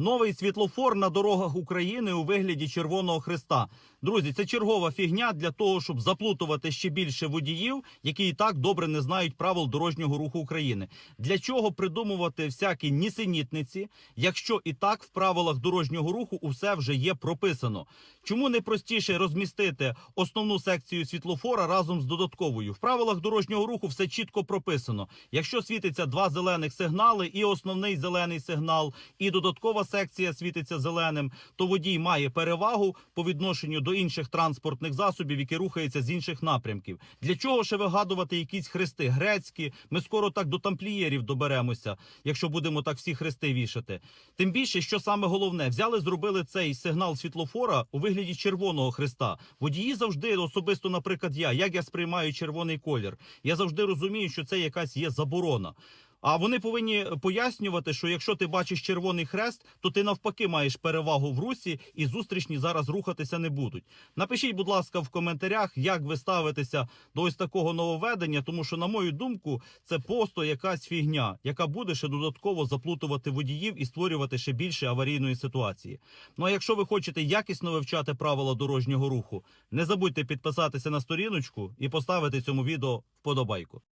Новий світлофор на дорогах України у вигляді Червоного Христа. Друзі, це чергова фігня для того, щоб заплутувати ще більше водіїв, які і так добре не знають правил дорожнього руху України. Для чого придумувати всякі нісенітниці, якщо і так в правилах дорожнього руху усе вже є прописано? Чому не простіше розмістити основну секцію світлофора разом з додатковою? В правилах дорожнього руху все чітко прописано. Якщо світиться два зелених сигнали, і основний зелений сигнал, і додаткова секція світиться зеленим, то водій має перевагу по відношенню до інших транспортних засобів, які рухаються з інших напрямків. Для чого ще вигадувати якісь хрести грецькі? Ми скоро так до тамплієрів доберемося, якщо будемо так всі хрести вішати. Тим більше, що саме головне, взяли, зробили цей сигнал світлофора у вигляді червоного хреста. Водії завжди, особисто, наприклад, я, як я сприймаю червоний колір, я завжди розумію, що це якась є заборона. А вони повинні пояснювати, що якщо ти бачиш червоний хрест, то ти навпаки маєш перевагу в русі, і зустрічні зараз рухатися не будуть. Напишіть, будь ласка, в коментарях, як ви ставитеся до ось такого нововведення, тому що, на мою думку, це просто якась фігня, яка буде ще додатково заплутувати водіїв і створювати ще більше аварійної ситуації. Ну а якщо ви хочете якісно вивчати правила дорожнього руху, не забудьте підписатися на сторіночку і поставити цьому відео вподобайку.